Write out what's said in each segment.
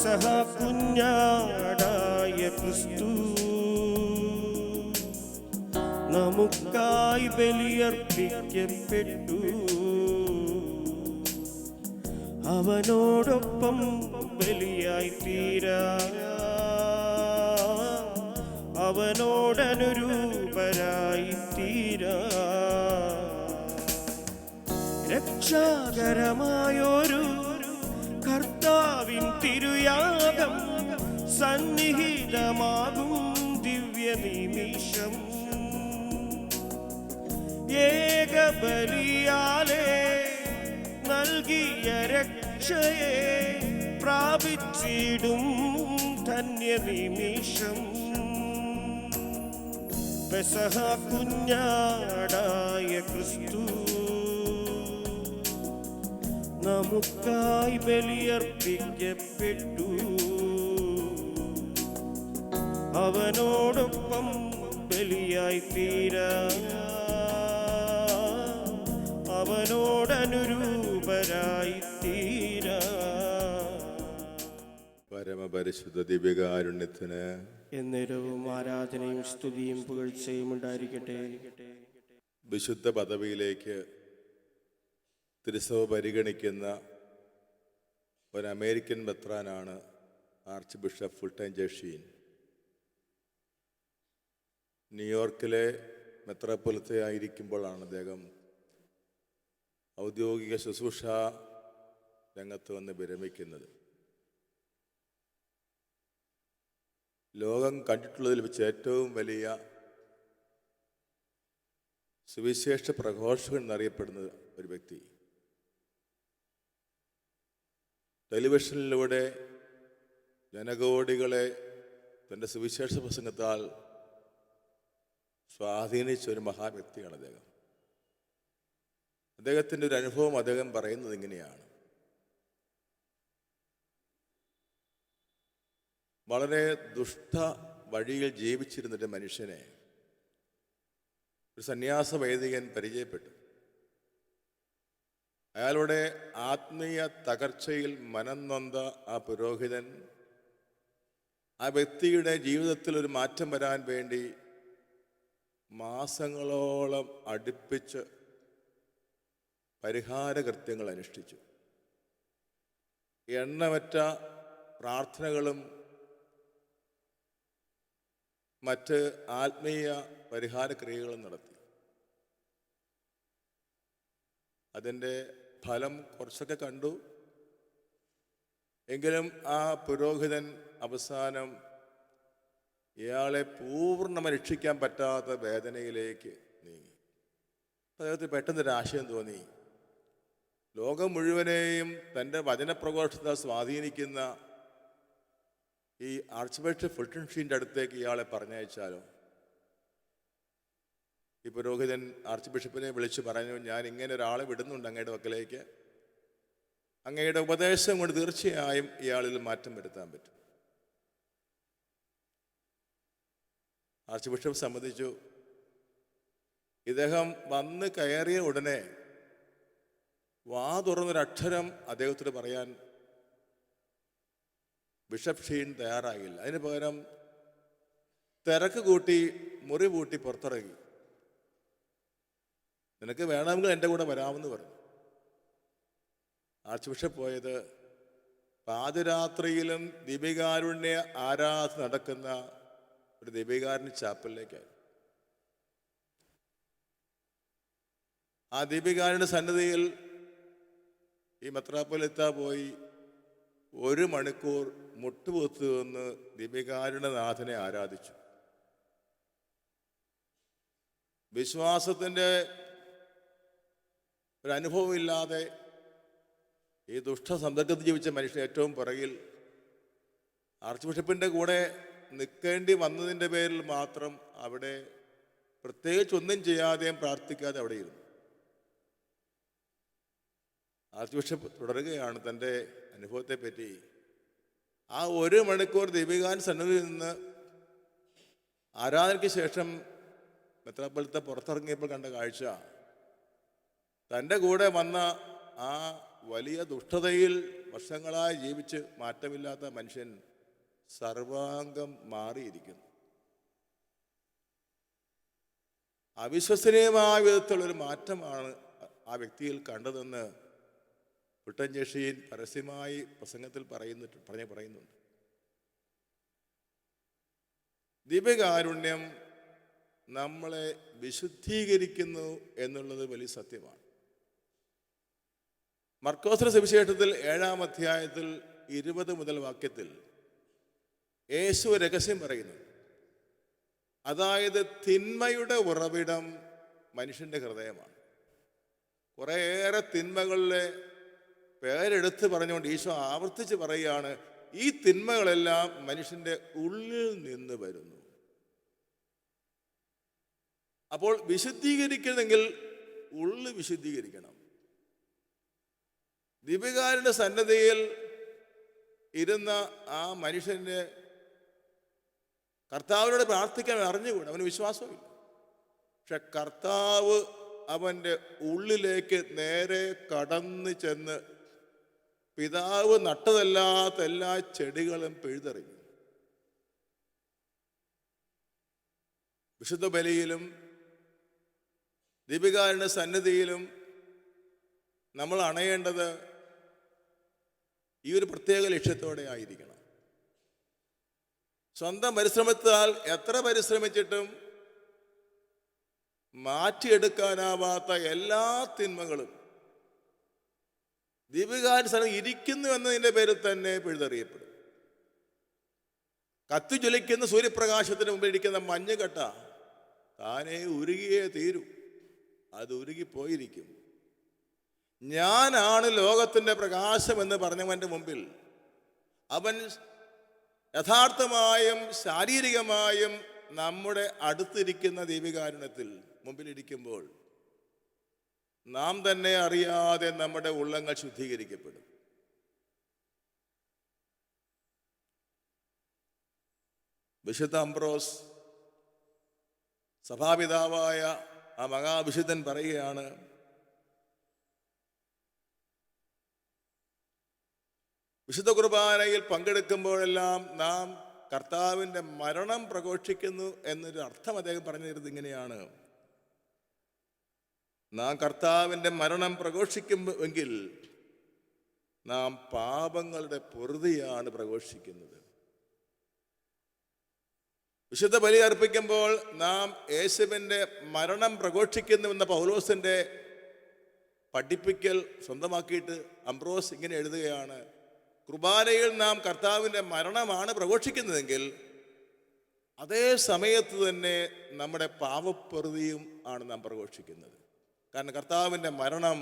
കുഞ്ഞാടായ ക്രിസ്തു. നമുക്കായി ബലിയർപ്പിക്കപ്പെട്ടു. അവനോടൊപ്പം ബലിയായി തീരാ. അവനോടനുരൂപരായി തീരാ. രക്ഷാകരമായൊരു തിരുയാഗം സന്നിഹിതമാകും ദിവ്യ നിമിഷം ഏകബലിയാലേ നൽകിയ രക്ഷയെ പ്രാപിച്ചിടും ധന്യ നിമിഷം പെസഹ കുഞ്ഞാടായ ക്രിസ്തു നമുക്കായി ബലിയർപ്പിക്കപ്പെട്ടു. അവനോടൊപ്പം ബലിയായി തീരാ അവനോടനുരൂപരായി തീരാ പരമപരിശുദ്ധ ദിവ്യകാരുണ്യത്തിന് എന്നേരവും ആരാധനയും സ്തുതിയും പുകഴ്ചയും ഉണ്ടായിരിക്കട്ടെ. വിശുദ്ധ പദവിയിലേക്ക് തിരുസഭ പരിഗണിക്കുന്ന ഒരു അമേരിക്കൻ ബത്രാനാണ് ആർച്ച് ബിഷപ്പ് ഫുൾട്ടൈം ജഷീൻ. ന്യൂയോർക്കിലെ മെത്രാപൊലത്തെ ആയിരിക്കുമ്പോഴാണ് അദ്ദേഹം ഔദ്യോഗിക ശുശ്രൂഷ രംഗത്ത് വന്ന് വിരമിക്കുന്നത്. ലോകം കണ്ടിട്ടുള്ളതിൽ വെച്ച് ഏറ്റവും വലിയ സുവിശേഷ പ്രഘോഷകൻ എന്നറിയപ്പെടുന്ന ഒരു വ്യക്തി. ടെലിവിഷനിലൂടെ ജനകോടികളെ തന്റെ സുവിശേഷ പ്രസംഗത്താൽ സ്വാധീനിച്ച ഒരു മഹാവ്യക്തിയാണ് അദ്ദേഹം. അദ്ദേഹത്തിന്റെ ഒരു അനുഭവം അദ്ദേഹം പറയുന്നത് ഇങ്ങനെയാണ്. വളരെ ദുഷ്ട വഴിയിൽ ജീവിച്ചിരുന്നൊരു മനുഷ്യനെ ഒരു സന്യാസ വൈദികൻ പരിചയപ്പെട്ടു. അയാളുടെ ആത്മീയ തകർച്ചയിൽ മനം നൊന്ത ആ പുരോഹിതൻ ആ വ്യക്തിയുടെ ജീവിതത്തിൽ ഒരു മാറ്റം വരാൻ വേണ്ടി മാസങ്ങളോളം അടുപ്പിച്ച് പരിഹാര കൃത്യങ്ങൾ അനുഷ്ഠിച്ചു. എണ്ണമറ്റ പ്രാർത്ഥനകളും മറ്റ് ആത്മീയ പരിഹാര ക്രിയകളും നടത്തി. അതിന്റെ ഫലം കുറച്ചൊക്കെ കണ്ടു. എങ്കിലും ആ പുരോഹിതൻ അവസാനം ഇയാളെ പൂർണമ രക്ഷിക്കാൻ പറ്റാത്ത വേദനയിലേക്ക് നീങ്ങി. അദ്ദേഹത്തിന് പെട്ടെന്നൊരു ആശയം തോന്നി. ലോകം മുഴുവനെയും തന്റെ വചനപ്രഘോഷത്തെ സ്വാധീനിക്കുന്ന ഈ ആർച്ച് ബിഷപ്പ് ഫുൾട്ടൻഷീന്റെ അടുത്തേക്ക് ഇയാളെ പറഞ്ഞയച്ചാലോ? ഈ പുരോഹിതൻ ആർച്ച് ബിഷപ്പിനെ വിളിച്ച് പറഞ്ഞു ഞാൻ ഇങ്ങനെ ഒരാളെ വിടുന്നുണ്ട് അങ്ങയുടെ വക്കലേക്ക്. അങ്ങയുടെ ഉപദേശം കൊണ്ട് തീർച്ചയായും ഇയാളിൽ മാറ്റം വരുത്താൻ പറ്റും. ആർച്ച് ബിഷപ്പ് സമ്മതിച്ചു. ഇദ്ദേഹം വന്ന് കയറിയ ഉടനെ വാ തുറന്നൊരക്ഷരം അദ്ദേഹത്തോട് പറയാൻ ബിഷപ്പ് ഷീൻ തയ്യാറാകില്ല അതിന് പകരം തിരക്ക് കൂട്ടി മുറി പൂട്ടി പുറത്തിറങ്ങി. നിനക്ക് വേണമെങ്കിൽ എന്റെ കൂടെ വരാമെന്ന് പറഞ്ഞു. ആർച്ച് ബിഷപ്പ് പോയത് പാതിരാത്രിയിലും ദീപികാരുണ്യ ആരാധന നടക്കുന്ന ഒരു ദീപികാരുണ്യ ചാപ്പലിലേക്കായി ആ ദീപികാരുടെ സന്നദ്ധിയിൽ ഈ മെത്രാപ്പൊലിത്ത പോയി ഒരു മണിക്കൂർ മുട്ടുപൊത്തു നിന്ന് ദീപികാരുടെ നാഥനെ ആരാധിച്ചു. വിശ്വാസത്തിന്റെ ഒരു അനുഭവമില്ലാതെ ഈ ദുഷ്ട സന്ദർഭത്തിൽ ജീവിച്ച മനുഷ്യൻ ഏറ്റവും പുറകിൽ ആർച്ച് ബിഷപ്പിന്റെ കൂടെ നിൽക്കേണ്ടി വന്നതിന്റെ പേരിൽ മാത്രം അവിടെ പ്രത്യേകിച്ച് ഒന്നും ചെയ്യാതെയും പ്രാർത്ഥിക്കാതെ അവിടെ ഇരുന്നു. ആർച്ച് ബിഷപ്പ് തുടരുകയാണ് തന്റെ അനുഭവത്തെപ്പറ്റി. ആ ഒരു മണിക്കൂർ ദീപികാൻ സന്നിധിയിൽ നിന്ന് ആരാധനയ്ക്ക് ശേഷം മെത്രാപ്പൊലത്തെ പുറത്തിറങ്ങിയപ്പോൾ കണ്ട കാഴ്ച തന്റെ കൂടെ വന്ന ആ വലിയ ദുഷ്ടതയിൽ വർഷങ്ങളായി ജീവിച്ച് മാറ്റമില്ലാത്ത മനുഷ്യൻ സർവാംഗം മാറിയിരിക്കുന്നു. അവിശ്വസനീയമായ വിധത്തിലുള്ളൊരു മാറ്റമാണ് ആ വ്യക്തിയിൽ കണ്ടതെന്ന് പുട്ടൻജേഷിയിൽ പരസ്യമായി പ്രസംഗത്തിൽ പറയുന്നിട്ട് പറഞ്ഞ് പറയുന്നുണ്ട്. ദിവ്യകാരുണ്യം നമ്മളെ വിശുദ്ധീകരിക്കുന്നു എന്നുള്ളത് വലിയ സത്യമാണ്. മർക്കോസര സുവിശേഷത്തിൽ ഏഴാം അധ്യായത്തിൽ ഇരുപത് മുതൽ വാക്യത്തിൽ യേശു രഹസ്യം പറയുന്നു. അതായത് തിന്മയുടെ ഉറവിടം മനുഷ്യന്റെ ഹൃദയമാണ്. കുറേയേറെ തിന്മകളിലെ പേരെടുത്ത് പറഞ്ഞുകൊണ്ട് ഈശോ ആവർത്തിച്ച് പറയുകയാണ് ഈ തിന്മകളെല്ലാം മനുഷ്യന്റെ ഉള്ളിൽ നിന്ന് വരുന്നു. അപ്പോൾ വിശുദ്ധീകരിക്കണമെങ്കിൽ ഉള്ളു വിശുദ്ധീകരിക്കണം. ദീപികാരുടെ സന്നദ്ധയിൽ ഇരുന്ന ആ മനുഷ്യന്റെ കർത്താവിനോട് പ്രാർത്ഥിക്കാൻ അറിഞ്ഞുകൊണ്ട് അവന് വിശ്വാസമില്ല പക്ഷെ കർത്താവ് അവന്റെ ഉള്ളിലേക്ക് നേരെ കടന്ന് ചെന്ന് പിതാവ് നട്ടതല്ലാത്ത എല്ലാ ചെടികളും പിഴുതെറിഞ്ഞു. വിശുദ്ധ ബലിയിലും ദീപികാരുടെ സന്നിധിയിലും നമ്മൾ അണയേണ്ടത് ഈ ഒരു പ്രത്യേക ലക്ഷ്യത്തോടെ ആയിരിക്കണം. സ്വന്തം പരിശ്രമത്താൽ എത്ര പരിശ്രമിച്ചിട്ടും മാറ്റിയെടുക്കാനാവാത്ത എല്ലാ തിന്മകളും ദീപികാനുസരണം ഇരിക്കുന്നു എന്നതിന്റെ പേരിൽ തന്നെ പിഴുതെറിയപ്പെടും. കത്തി ജ്വലിക്കുന്ന സൂര്യപ്രകാശത്തിന് മുമ്പിൽ ഇരിക്കുന്ന മഞ്ഞുകട്ട താനേ ഉരുകിയേ തീരൂ. അത് ഉരുകിപ്പോയിരിക്കും. ഞാനാണ് ലോകത്തിന്റെ പ്രകാശമെന്ന് പറഞ്ഞവന്റെ മുമ്പിൽ. അവൻ യഥാർത്ഥമായും ശാരീരികമായും നമ്മുടെ അടുത്തിരിക്കുന്ന ദൈവികാരുണ്യത്തിൽ മുമ്പിലിരിക്കുമ്പോൾ നാം തന്നെ അറിയാതെ നമ്മുടെ ഉള്ളങ്ങൾ ശുദ്ധീകരിക്കപ്പെടും. വിശുദ്ധ അംബ്രോസ് സഭാപിതാവായ ആ മഹാവിശുദ്ധൻ പറയുകയാണ് വിശുദ്ധ കുർബാനയിൽ പങ്കെടുക്കുമ്പോഴെല്ലാം നാം കർത്താവിന്റെ മരണം പ്രഘോഷിക്കുന്നു എന്നൊരു അർത്ഥം അദ്ദേഹം പറഞ്ഞു തരുന്നത് ഇങ്ങനെയാണ്. നാം കർത്താവിന്റെ മരണം പ്രഘോഷിക്കുമെങ്കിൽ നാം പാപങ്ങളുടെ പൊറുതിയാണ് പ്രഘോഷിക്കുന്നത്. വിശുദ്ധ ബലി അർപ്പിക്കുമ്പോൾ നാം യേശുവിന്റെ മരണം പ്രഘോഷിക്കുന്നുവെന്ന പൗലോസിന്റെ പഠിപ്പിക്കൽ സ്വന്തമാക്കിയിട്ട് അംബ്രോസ് ഇങ്ങനെ എഴുതുകയാണ്. കുർബാനയിൽ നാം കർത്താവിന്റെ മരണമാണ് പ്രഘോഷിക്കുന്നതെങ്കിൽ അതേ സമയത്ത് തന്നെ നമ്മുടെ പാവപ്രതിയും ആണ് നാം പ്രഘോഷിക്കുന്നത്. കാരണം കർത്താവിന്റെ മരണം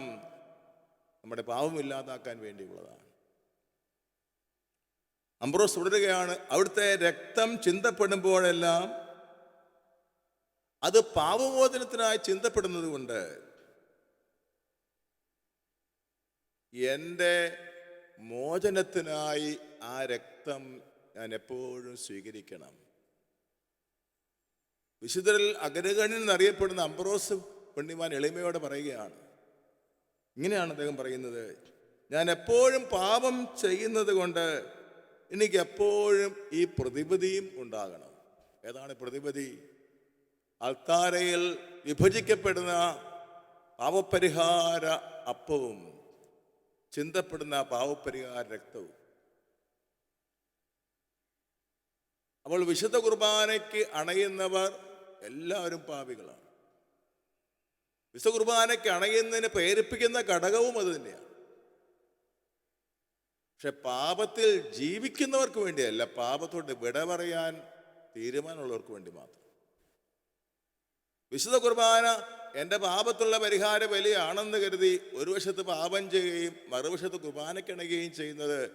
നമ്മുടെ പാവമില്ലാതാക്കാൻ വേണ്ടിയുള്ളതാണ്. അംബ്രോസ് തുടരുകയാണ് അവിടുത്തെ രക്തം ചിന്തപ്പെടുമ്പോഴെല്ലാം അത് പാവമോചനത്തിനായി ചിന്തപ്പെടുന്നത് കൊണ്ട് എന്റെ മോചനത്തിനായി ആ രക്തം ഞാൻ എപ്പോഴും സ്വീകരിക്കണം. വിശുദ്ധരിൽ അഗ്രഗണ്യൻ എന്നറിയപ്പെടുന്ന അംബ്രോസ് പെണ്ണിമാൻ എളിമയോടെ പറയുകയാണ്. ഇങ്ങനെയാണ് അദ്ദേഹം പറയുന്നത്. ഞാൻ എപ്പോഴും പാപം ചെയ്യുന്നത് കൊണ്ട് എനിക്ക് എപ്പോഴും ഈ പ്രതിപതിയും ഉണ്ടാകണം. ഏതാണ് പ്രതിപതി അൾത്താരയിൽ വിഭജിക്കപ്പെടുന്ന പാപപരിഹാര അപ്പവും. ചിന്തപ്പെടുന്ന പാവപരിഹാര രക്തവും. അപ്പോൾ വിശുദ്ധ കുർബാനയ്ക്ക് അണയുന്നവർ എല്ലാവരും പാപികളാണ് വിശുദ്ധ കുർബാനയ്ക്ക് അണയുന്നതിന് പ്രേരിപ്പിക്കുന്ന ഘടകവും അത് തന്നെയാണ്. പക്ഷെ പാപത്തിൽ ജീവിക്കുന്നവർക്ക് വേണ്ടിയല്ല പാപത്തോട് വിട പറയാൻ തീരുമാനമുള്ളവർക്ക് വേണ്ടി മാത്രം. വിശുദ്ധ കുർബാന എന്റെ പാപത്തുള്ള പരിഹാര ബലിയാണെന്ന് കരുതി ഒരു വശത്ത് പാപം ചെയ്യുകയും മറുവശത്ത് കുർബാനക്കിണയുകയും ചെയ്യുന്നത്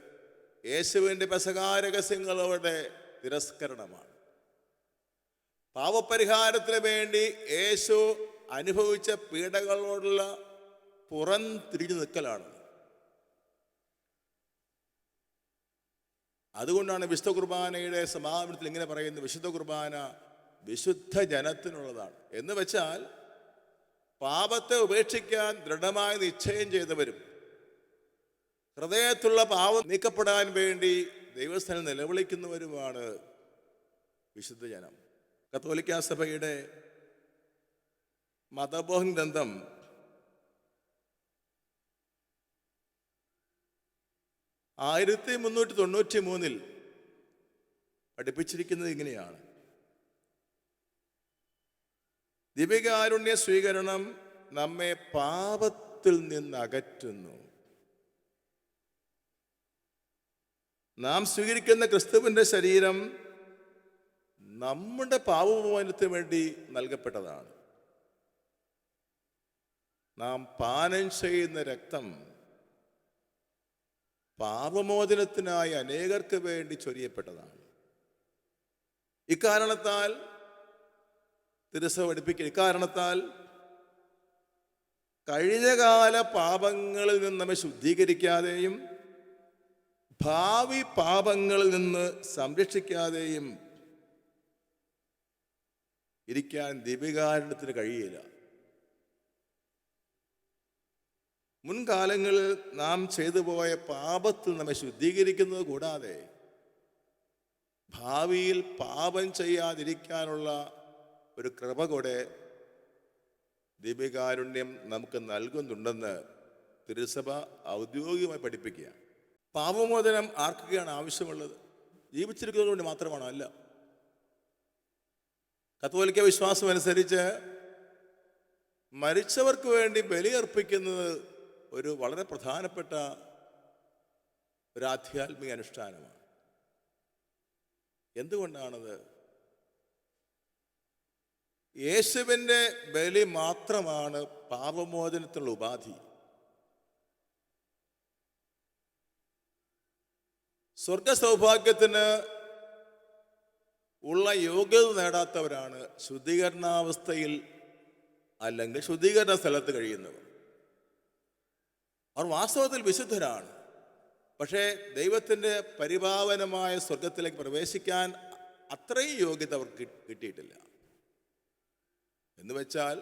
യേശുവിന്റെ പെസകാരഹസ്യങ്ങളുടെ തിരസ്കരണമാണ്. പാവപരിഹാരത്തിന് വേണ്ടി യേശു അനുഭവിച്ച പീഡകളോടുള്ള പുറം തിരിഞ്ഞു നിൽക്കലാണ്. അതുകൊണ്ടാണ് വിശുദ്ധ കുർബാനയുടെ സമാപനത്തിൽ ഇങ്ങനെ പറയുന്നത് വിശുദ്ധ കുർബാന വിശുദ്ധ ജനത്തിനുള്ളതാണ്. എന്ന് വെച്ചാൽ പാപത്തെ ഉപേക്ഷിക്കാൻ ദൃഢമായ നിശ്ചയം ചെയ്തവരും. ഹൃദയത്തുള്ള പാവം നീക്കപ്പെടാൻ വേണ്ടി ദൈവസ്ഥാനം നിലവിളിക്കുന്നവരുമാണ് വിശുദ്ധ ജനം. കത്തോലിക്ക സഭയുടെ മതബോഹൻ ഗ്രന്ഥം ആയിരത്തി മുന്നൂറ്റി തൊണ്ണൂറ്റി മൂന്നിൽ പഠിപ്പിച്ചിരിക്കുന്നത് ഇങ്ങനെയാണ്. ദിവ്യകാരുണ്യ സ്വീകരണം നമ്മെ പാപത്തിൽ നിന്ന് അകറ്റുന്നു നാം സ്വീകരിക്കുന്ന ക്രിസ്തുവിന്റെ ശരീരം നമ്മുടെ പാപമോചനത്തിന് വേണ്ടി നൽകപ്പെട്ടതാണ്. നാം പാനം ചെയ്യുന്ന രക്തം പാപമോചനത്തിനായി അനേകർക്ക് വേണ്ടി ചൊരിയപ്പെട്ടതാണ്. ഇക്കാരണത്താൽ തിരുസഭ പഠിപ്പിക്കുക ഇക്കാരണത്താൽ കഴിഞ്ഞകാല പാപങ്ങളിൽ നിന്ന് നമ്മെ ശുദ്ധീകരിക്കാതെയും ഭാവി പാപങ്ങളിൽ നിന്ന് സംരക്ഷിക്കാതെയും ഇരിക്കാൻ ദീപികാരണത്തിന് കഴിയില്ല. മുൻകാലങ്ങളിൽ നാം ചെയ്തു പോയ പാപത്തിൽ നമ്മെ ശുദ്ധീകരിക്കുന്നത് കൂടാതെ ഭാവിയിൽ പാപം ചെയ്യാതിരിക്കാനുള്ള ഒരു കൃപ കൂടെ ദീപികാരുണ്യം നമുക്ക് നൽകുന്നുണ്ടെന്ന് തിരുസഭ ഔദ്യോഗികമായി പഠിപ്പിക്കുക പാപമോചനം ആർക്കൊക്കെയാണ് ആവശ്യമുള്ളത്? ജീവിച്ചിരിക്കുന്നത് കൊണ്ട് മാത്രമാണോ? അല്ല. കത്തോലിക്ക വിശ്വാസം അനുസരിച്ച് മരിച്ചവർക്ക് വേണ്ടി ബലിയർപ്പിക്കുന്നത് ഒരു വളരെ പ്രധാനപ്പെട്ട ഒരു ആധ്യാത്മിക അനുഷ്ഠാനമാണ്. എന്തുകൊണ്ടാണത്? യേശുവിന്റെ ബലി മാത്രമാണ് പാപമോചനത്തിനുള്ള ഉപാധി. സ്വർഗ സൗഭാഗ്യത്തിന് ഉള്ള യോഗ്യത നേടാത്തവരാണ് ശുദ്ധീകരണാവസ്ഥയിൽ അല്ലെങ്കിൽ ശുദ്ധീകരണ സ്ഥലത്ത് കഴിയുന്നവർ. അവർ വാസ്തവത്തിൽ വിശുദ്ധരാണ്. പക്ഷേ ദൈവത്തിന്റെ പരിപാവനമായ സ്വർഗത്തിലേക്ക് പ്രവേശിക്കാൻ അത്രയും യോഗ്യത അവർക്ക് കിട്ടിയിട്ടില്ല. എന്ന് വെച്ചാൽ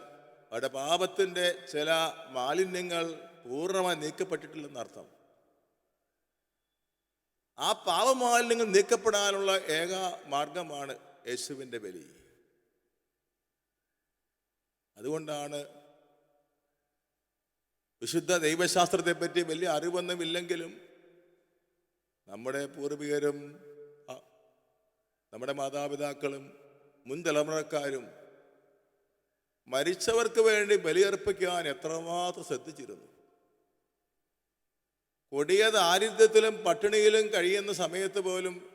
അവരുടെ പാപത്തിന്റെ ചില മാലിന്യങ്ങൾ പൂർണമായി നീക്കപ്പെട്ടിട്ടില്ലെന്നർത്ഥം ആ പാപമാലിന്യങ്ങൾ നീക്കപ്പെടാനുള്ള ഏക മാർഗമാണ് യേശുവിന്റെ ബലി. അതുകൊണ്ടാണ് വിശുദ്ധ ദൈവശാസ്ത്രത്തെ പറ്റി വലിയ അറിവൊന്നുമില്ലെങ്കിലും നമ്മുടെ പൂർവികരും നമ്മുടെ മാതാപിതാക്കളും മുൻ തലമുറക്കാരും മരിച്ചവർക്ക് വേണ്ടി ബലിയർപ്പിക്കാൻ എത്രമാത്രം ശ്രദ്ധിച്ചിരുന്നു? കൊടിയ ദാരിദ്ര്യത്തിലും പട്ടിണിയിലും കഴിയുന്ന സമയത്ത് പോലും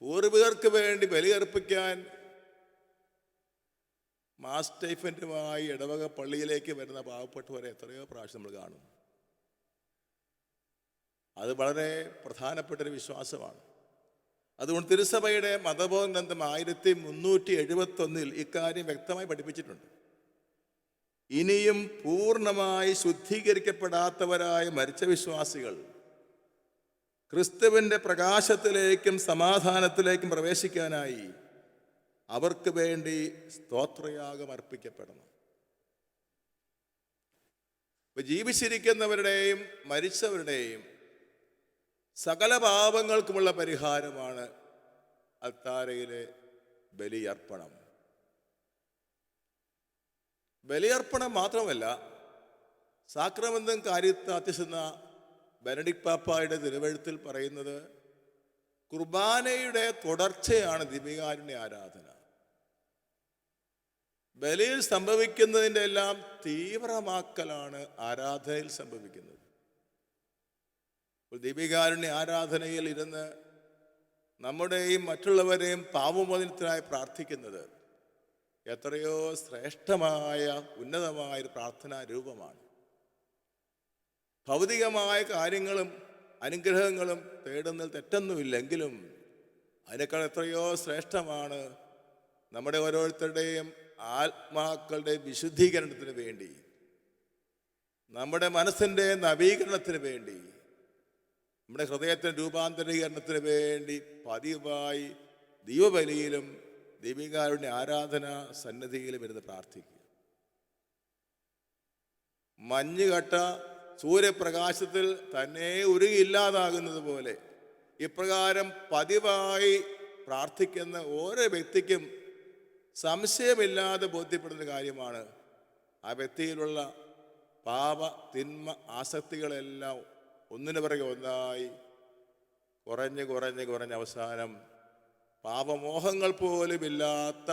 പൂർവികർക്ക് വേണ്ടി ബലിയർപ്പിക്കാൻ മാസ്റ്റൈഫന്റുമായി ഇടവക പള്ളിയിലേക്ക് വരുന്ന പാവപ്പെട്ടവരെ എത്രയോ പ്രാവശ്യം നമ്മൾ കാണും. അത് വളരെ പ്രധാനപ്പെട്ടൊരു വിശ്വാസമാണ്. അതുകൊണ്ട് തിരുസഭയുടെ മതബോധ ഗ്രന്ഥം ആയിരത്തി മുന്നൂറ്റി എഴുപത്തൊന്നിൽ ഇക്കാര്യം വ്യക്തമായി പഠിപ്പിച്ചിട്ടുണ്ട്. ഇനിയും പൂർണമായി ശുദ്ധീകരിക്കപ്പെടാത്തവരായ മരിച്ച വിശ്വാസികൾ ക്രിസ്തുവിന്റെ പ്രകാശത്തിലേക്കും സമാധാനത്തിലേക്കും പ്രവേശിക്കാനായി അവർക്ക് വേണ്ടി സ്തോത്രയാഗം അർപ്പിക്കപ്പെടണം. ഇപ്പൊ ജീവിച്ചിരിക്കുന്നവരുടെയും മരിച്ചവരുടെയും സകല പാപങ്ങൾക്കുമുള്ള പരിഹാരമാണ് അത്താരയിലെ ബലിയർപ്പണം. ബലിയർപ്പണം മാത്രമല്ല സാക്രമന്തം കാര്യത്താത്യസെന്ന ബെനഡിക് പാപ്പായുടെ തിരുവഴുത്തിൽ പറയുന്നത് കുർബാനയുടെ തുടർച്ചയാണ് ദീപികാരുണ്യ ആരാധന. ബലിയിൽ സംഭവിക്കുന്നതിന്റെ എല്ലാം തീവ്രമാക്കലാണ് ആരാധനയിൽ സംഭവിക്കുന്നത്. അപ്പോൾ ദീപികാരുണ്യ ആരാധനയിൽ ഇരുന്ന് നമ്മുടെയും മറ്റുള്ളവരെയും പാപമോചനത്തിനായി പ്രാർത്ഥിക്കുന്നത് എത്രയോ ശ്രേഷ്ഠമായ ഉന്നതമായ ഒരു പ്രാർത്ഥനാ രൂപമാണ്. ഭൗതികമായ കാര്യങ്ങളും അനുഗ്രഹങ്ങളും തേടുന്നതിൽ തെറ്റൊന്നുമില്ലെങ്കിലും അതിനേക്കാൾ എത്രയോ ശ്രേഷ്ഠമാണ് നമ്മുടെ ഓരോരുത്തരുടെയും ആത്മാക്കളുടെ വിശുദ്ധീകരണത്തിന് വേണ്ടി നമ്മുടെ മനസ്സിന്റെ നവീകരണത്തിന് വേണ്ടി നമ്മുടെ ഹൃദയത്തിന് രൂപാന്തരീകരണത്തിന് വേണ്ടി പതിവായി ദൈവബലിയിലും ദൈവികാരുടെ ആരാധന സന്നദ്ധിയിലും ഇരുന്ന് പ്രാർത്ഥിക്കുക. മഞ്ഞുകട്ട സൂര്യപ്രകാശത്തിൽ തന്നെ ഉരുകില്ലാതാകുന്നത് പോലെ ഇപ്രകാരം പതിവായി പ്രാർത്ഥിക്കുന്ന ഓരോ വ്യക്തിക്കും സംശയമില്ലാതെ ബോധ്യപ്പെടുന്ന കാര്യമാണ് ആ വ്യക്തിയിലുള്ള പാപ തിന്മ ആസക്തികളെല്ലാം ഒന്നിനു പിറകെ ഒന്നായി കുറഞ്ഞ് കുറഞ്ഞ് കുറഞ്ഞ് അവസാനം പാപമോഹങ്ങൾ പോലുമില്ലാത്ത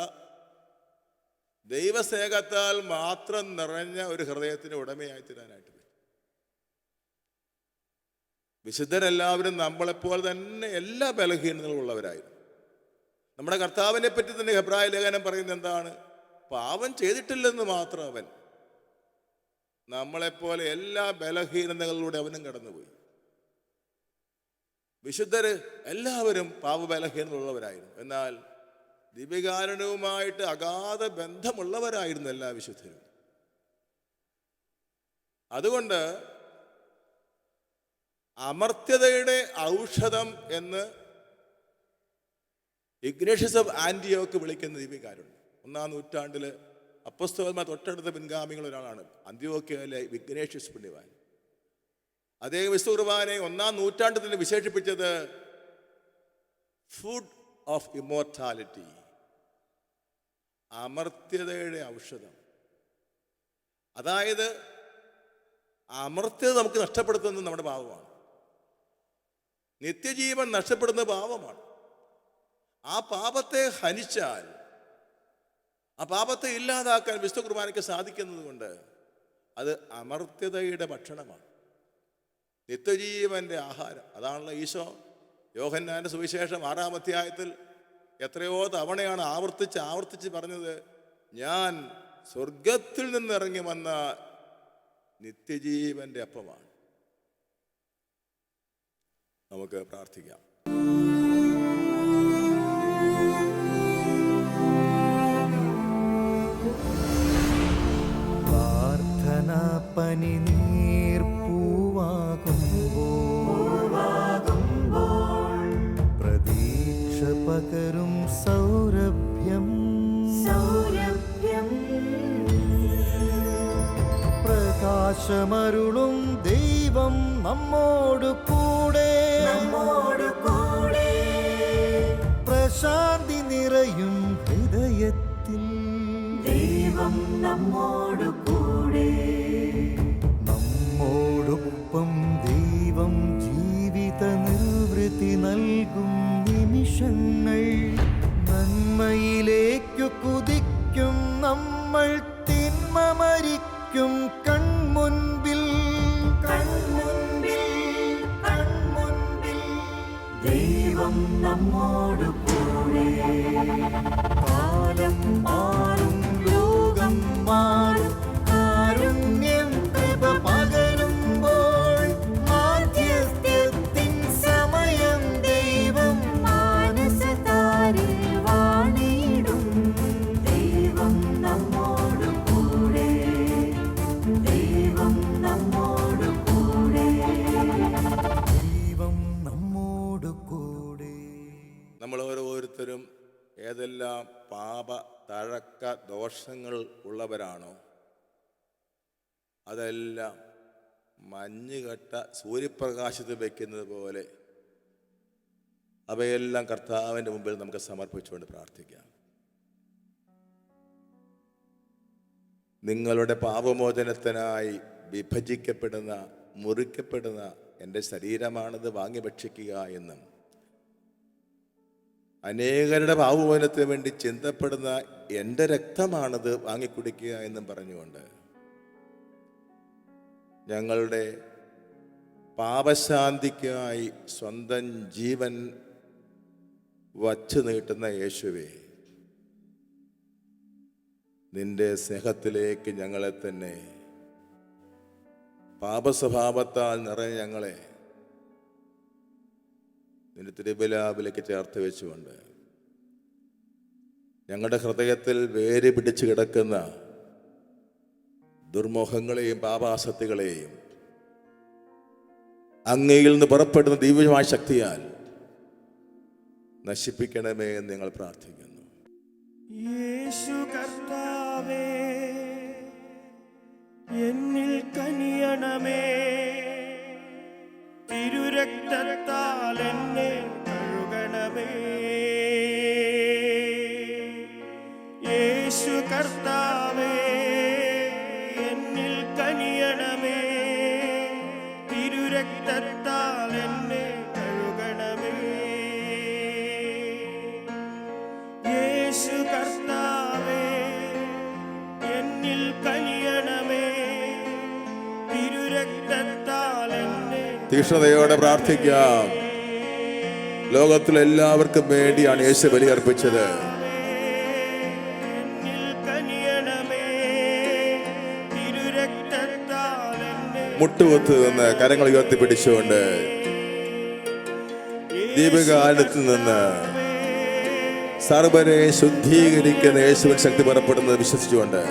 ദൈവസ്നേഹത്താൽ മാത്രം നിറഞ്ഞ ഒരു ഹൃദയത്തിന് ഉടമയായി തീരാനായിട്ട് വിശുദ്ധരെല്ലാവരും നമ്മളെപ്പോലെ തന്നെ എല്ലാ ബലഹീനതകളും ഉള്ളവരായിരുന്നു നമ്മുടെ കർത്താവിനെ പറ്റി തന്നെ ഹെബ്രായ ലേഖനം പറയുന്നത് എന്താണ്? പാപം ചെയ്തിട്ടില്ലെന്ന് മാത്രം അവൻ നമ്മളെപ്പോലെ എല്ലാ ബലഹീനതകളിലൂടെ അവനും കടന്നുപോയി. വിശുദ്ധര് എല്ലാവരും പാപബലഹീനതയുള്ളവരായിരുന്നു. എന്നാൽ ദിവ്യകാരണവുമായിട്ട് അഗാധ ബന്ധമുള്ളവരായിരുന്നു എല്ലാ വിശുദ്ധരും. അതുകൊണ്ട് അമർത്യതയുടെ ഔഷധം എന്ന് ഇഗ്നേഷ്യസ് ഓഫ് ആന്റിയോക്ക് വിളിക്കുന്ന ദിവ്യകാരുണ്ട് ഒന്നാം നൂറ്റാണ്ടിൽ അപ്പസ്തോന്മാർ തൊട്ടടുത്ത പിൻഗാമികൾ ഒരാളാണ്. അന്ത്യോക്കിയയിലെ വിഘ്നേഷ്യസ് പുണ്യവാൻ അതേ വിശുദ്ധ കുർബാനെ ഒന്നാം നൂറ്റാണ്ടിൽ തന്നെ വിശേഷിപ്പിച്ചത് ഫുഡ് ഓഫ് ഇമോർട്ടാലിറ്റി അമർത്യതയുടെ ഔഷധം. അതായത് അമർത്യത നമുക്ക് നഷ്ടപ്പെടുത്തുന്നത് നമ്മുടെ പാവമാണ് നിത്യജീവൻ നഷ്ടപ്പെടുന്ന പാപമാണ്. ആ പാപത്തെ ഹനിച്ചാൽ ആ പാപത്തെ ഇല്ലാതാക്കാൻ വിശുദ്ധ കുർബാനയ്ക്ക് സാധിക്കുന്നത് കൊണ്ട് അത് അമർത്യതയുടെ ഭക്ഷണമാണ്. നിത്യജീവന്റെ ആഹാരം. അതാണല്ലോ ഈശോ യോഹന്നാന്റെ സുവിശേഷം ആറാം അധ്യായത്തിൽ എത്രയോ തവണയാണ് ആവർത്തിച്ച് ആവർത്തിച്ച് പറഞ്ഞത് ഞാൻ സ്വർഗത്തിൽ നിന്നിറങ്ങി വന്ന നിത്യജീവന്റെ അപ്പമാണ്. നമുക്ക് പ്രാർത്ഥിക്കാം. പനി പ്രതീക്ഷ പകരും സൗരഭ്യം സൗരഭ്യം. പ്രകാശമരുളും ദൈവം നമ്മോട് കൂടെ നമ്മോട് കൂടെ. പ്രശാന്തി നിറയും ഹൃദയത്തിൽ ദൈവം നമ്മോട് നൽകും നിമിഷങ്ങൾ. നന്മയിലേക്കു കുതിക്കും നമ്മൾ തിന്മ മരിക്കും കൺമുൻപിൽ. ദൈവം നമ്മോട് കൂടെ. കാലം മാറും ഏതെല്ലാം പാപ തഴക്ക ദോഷങ്ങൾ ഉള്ളവരാണോ? അതെല്ലാം മഞ്ഞുകെട്ട സൂര്യപ്രകാശത്ത് വയ്ക്കുന്നത് പോലെ അവയെല്ലാം കർത്താവിന്റെ മുമ്പിൽ നമുക്ക് സമർപ്പിച്ചുകൊണ്ട് പ്രാർത്ഥിക്കാം. നിങ്ങളുടെ പാപമോചനത്തിനായി വിഭജിക്കപ്പെടുന്ന മുറിക്കപ്പെടുന്ന എന്റെ ശരീരമാണിത് വാങ്ങി ഭക്ഷിക്കുക എന്നും അനേകരുടെ ഭാവമോനത്തിന് വേണ്ടി ചിന്തപ്പെടുന്ന എന്റെ രക്തമാണത് വാങ്ങിക്കുടിക്കുക എന്നും പറഞ്ഞുകൊണ്ട് ഞങ്ങളുടെ പാപശാന്തിക്കായി സ്വന്തം ജീവൻ വച്ചു നീട്ടുന്ന യേശുവേ നിന്റെ സ്നേഹത്തിലേക്ക് ഞങ്ങളെ തന്നെ പാപസ്വഭാവത്താൽ നിറഞ്ഞ ഞങ്ങളെ നിന്റെ തിരുബലാബിലേക്ക് ചേർത്ത് വെച്ചുകൊണ്ട് ഞങ്ങളുടെ ഹൃദയത്തിൽ വേര് പിടിച്ചു കിടക്കുന്ന ദുർമോഹങ്ങളെയും പാപാസക്തികളെയും അങ്ങയിൽ നിന്ന് പുറപ്പെടുന്ന ദിവ്യമായ ശക്തിയാൽ നശിപ്പിക്കണമേ എന്ന് ഞങ്ങൾ പ്രാർത്ഥിക്കുന്നു. യേശു കർത്താവേ എന്നിൽ കനിയണമേ. എന്നെ തീക്ഷ്ണതയോടെ പ്രാർത്ഥിക്കാം. ലോകത്തിലെല്ലാവർക്കും വേണ്ടിയാണ് യേശു ബലി അർപ്പിച്ചത് മുട്ടുകൊത്ത് നിന്ന് കരങ്ങൾ ഉയർത്തിപ്പിടിച്ചുകൊണ്ട് ദീപകാലത്തിൽ നിന്ന് സർവരെ ശുദ്ധീകരിക്കുന്ന യേശുവിൻ ശക്തി പുറപ്പെടുന്നത് വിശ്വസിച്ചുകൊണ്ട്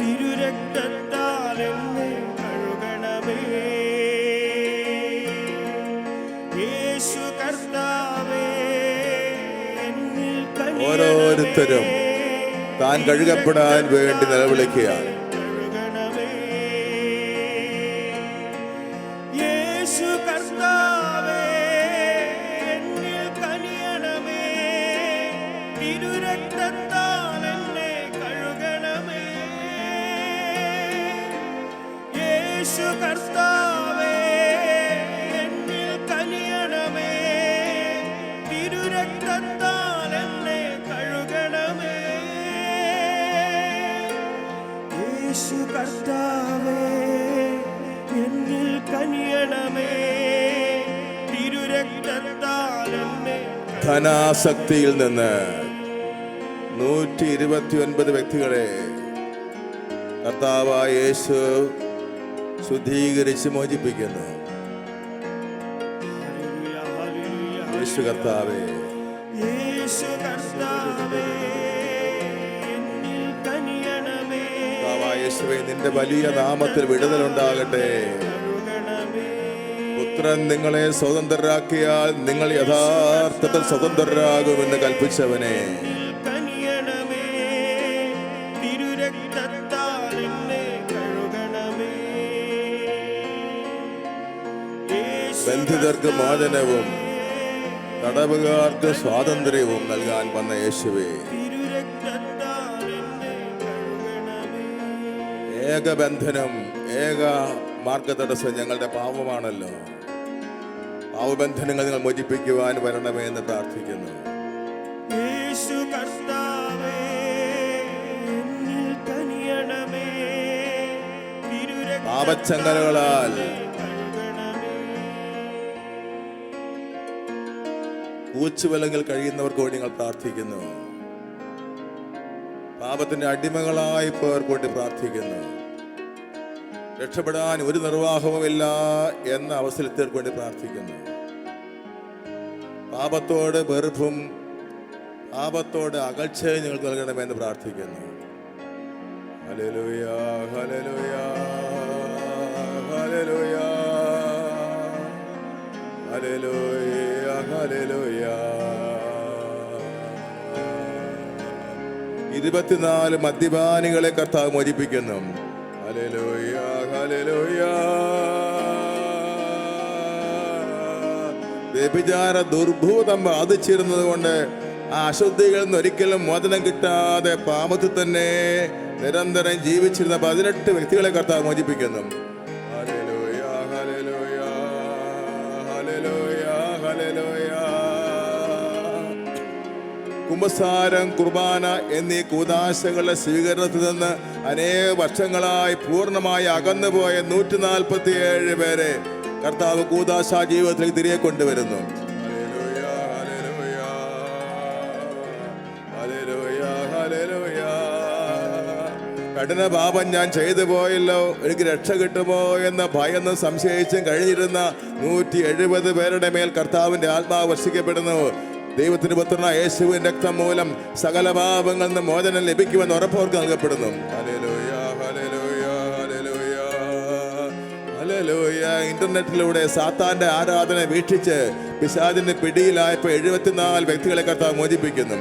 ഓരോരുത്തരും താൻ കഴുകപ്പെടാൻ വേണ്ടി നിലവിളിക്കുകയാണ്. കർത്താവേ എന്നിൽ കനിയണമേ. തിരുരക്തത്താൽ യേശു കർത്താവേ എന്നിൽ കനിയണമേ. തിരുരക്തത്താൽ എന്നെ ധനാസക്തിയിൽ നിന്ന് നൂറ്റി ഇരുപത്തി ഒൻപത് വ്യക്തികളെ കർത്താവായ യേശു ശുദ്ധീകരിച്ച് മോചിപ്പിക്കുന്നു. യേശു കർത്താവേ. കർത്താവായ നിന്റെ വലിയ നാമത്തിൽ വിടുതലുണ്ടാകട്ടെ. പുത്രൻ നിങ്ങളെ സ്വതന്ത്രരാക്കിയാൽ നിങ്ങൾ യഥാർത്ഥത്തിൽ സ്വതന്ത്രരാകുമെന്ന് കൽപ്പിച്ചവനെ. ബന്ധിതർക്ക് മോചനവും തടവുകാർക്ക് സ്വാതന്ത്ര്യവും നൽകാൻ വന്ന യേശുവേ. ഏകബന്ധനം ഏക മാർഗതടസ്സം ഞങ്ങളുടെ പാവമാണല്ലോ പാവബന്ധനങ്ങൾ നിങ്ങൾ മോചിപ്പിക്കുവാൻ വരണമേ എന്ന് പ്രാർത്ഥിക്കുന്നു. കഴുകണമേ. കൂച്ചുവിലങ്ങിൽ കഴിയുന്നവർക്ക് വേണ്ടി നിങ്ങൾ പ്രാർത്ഥിക്കുന്നു. പാപത്തിന്റെ അടിമകളായി പേർപ്പെട്ട് പ്രാർത്ഥിക്കുന്നു. രക്ഷപ്പെടാൻ ഒരു നിർവാഹവുമില്ല എന്ന അവസരത്തിൽ വേണ്ടി പ്രാർത്ഥിക്കുന്നു. പാപത്തോട് വെറുപ്പും പാപത്തോട് അകൽച്ചയും ഞങ്ങൾ നൽകണമെന്ന് പ്രാർത്ഥിക്കുന്നു. Hallelujah hallelujah hallelujah hallelujah hallelujah. ഇരുപത്തിനാല് മദ്യപാനികളെ കർത്താവ് മോചിപ്പിക്കുന്നു. വ്യഭിചാര ദുർഭൂതം ബാധിച്ചിരുന്നത് കൊണ്ട് ആ അശുദ്ധികളിൽ നിന്ന് ഒരിക്കലും മോചനം കിട്ടാതെ പാപത്തിൽ തന്നെ നിരന്തരം ജീവിച്ചിരുന്ന പതിനെട്ട് വ്യക്തികളെ കർത്താവ് മോചിപ്പിക്കുന്നു. കുമ്പസാരം കുർബാന എന്നീ കൂതാശകളുടെ സ്വീകരണത്തിൽ നിന്ന് അനേക വർഷങ്ങളായി പൂർണമായി അകന്നുപോയ നൂറ്റി നാൽപ്പത്തി ഏഴ് പേരെ കർത്താവ് കൂതാശ ജീവിതത്തിലേക്ക് തിരികെ കൊണ്ടുവരുന്നു. കഠിന പാപം ഞാൻ ചെയ്തു പോയല്ലോ എനിക്ക് രക്ഷ കിട്ടുമോ എന്ന് ഭയന്ന് സംശയിച്ചും കഴിഞ്ഞിരുന്ന നൂറ്റി എഴുപത് പേരുടെ മേൽ കർത്താവിന്റെ ആത്മാവ് വർഷിക്കപ്പെടുന്നു ദൈവത്തിന് പുത്രനായ യേശുവിൻ രക്തം മൂലം സകല പാപങ്ങളിൽ നിന്ന് മോചനം ലഭിക്കുമെന്ന് ഉറപ്പവർക്ക് നൽകപ്പെടുന്നു. ഇന്റർനെറ്റിലൂടെ സാത്താന്റെ ആരാധന വീക്ഷിച്ച് പിശാദിന്റെ പിടിയിലായപ്പോ എഴുപത്തിനാല് വ്യക്തികളെ കർത്താവ് മോചിപ്പിക്കുന്നു.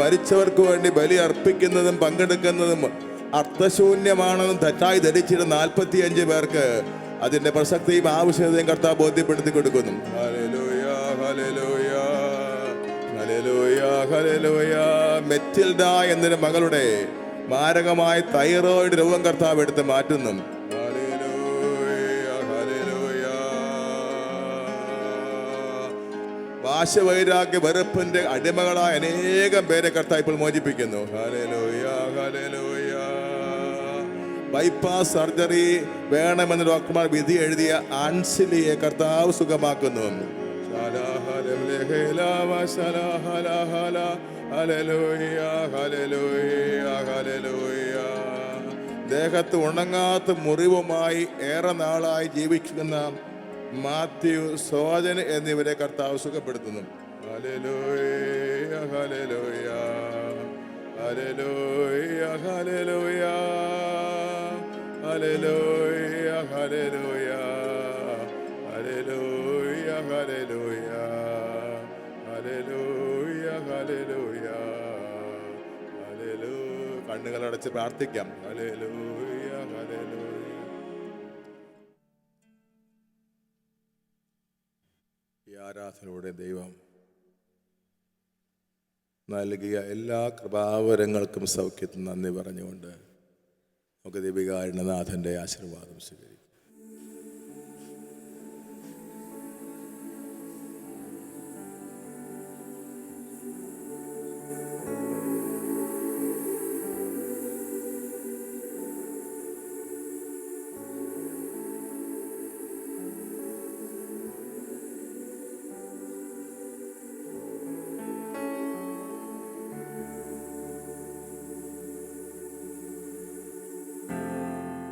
മരിച്ചവർക്ക് വേണ്ടി ബലി അർപ്പിക്കുന്നതും പങ്കെടുക്കുന്നതും അർത്ഥശൂന്യമാണെന്നും തെറ്റായി ധരിച്ചിട്ട് നാൽപ്പത്തിയഞ്ച് പേർക്ക് അതിന്റെ പ്രസക്തിയും ആവശ്യതയും കർത്താവ് ബോധ്യപ്പെടുത്തി കൊടുക്കുന്നു. മെറ്റിൽഡ എന്നൊരു മകളുടെ മാരകമായ തൈറോയിഡ് രോഗം കർത്താവ് എടുത്ത് മാറ്റുന്നു. വാശവൈരാഗ്യ വെറുപ്പിന്റെ അടിമകളായ അനേകം പേരെ കർത്താവ് ഇപ്പോൾ മോചിപ്പിക്കുന്നു. Hello hallelujah. ബൈപ്പാസ് സർജറി വേണമെന്ന് ഡോക്ടർമാർ വിധി എഴുതിയ ആൻസിലിയെ കർത്താവ് സുഖമാക്കുന്നു. ദേഹത്ത് ഉണങ്ങാത്ത മുറിവുമായി ഏറെ നാളായി ജീവിക്കുന്ന മാത്യു സോജൻ എന്നിവരെ കർത്താവ് സുഖപ്പെടുത്തുന്നു. Hallelujah, hallelujah, hallelujah, hallelujah, hallelujah, hallelujah, hallelujah, hallelujah, hallelujah, hallelujah, hallelujah. കണ്ണുകളടച്ച് പ്രാർത്ഥിക്കാം. ഹല്ലേലൂയ ഹല്ലേലൂയ ഈ ആരാധനയുടെ ദൈവം നൽകിയ എല്ലാ കൃപാവരങ്ങൾക്കും സൗഖ്യത്തിന് നന്ദി പറഞ്ഞുകൊണ്ട് നമുക്ക് ദീപികാരുണനാഥന്റെ ആശീർവാദം സ്വീകരിക്കും.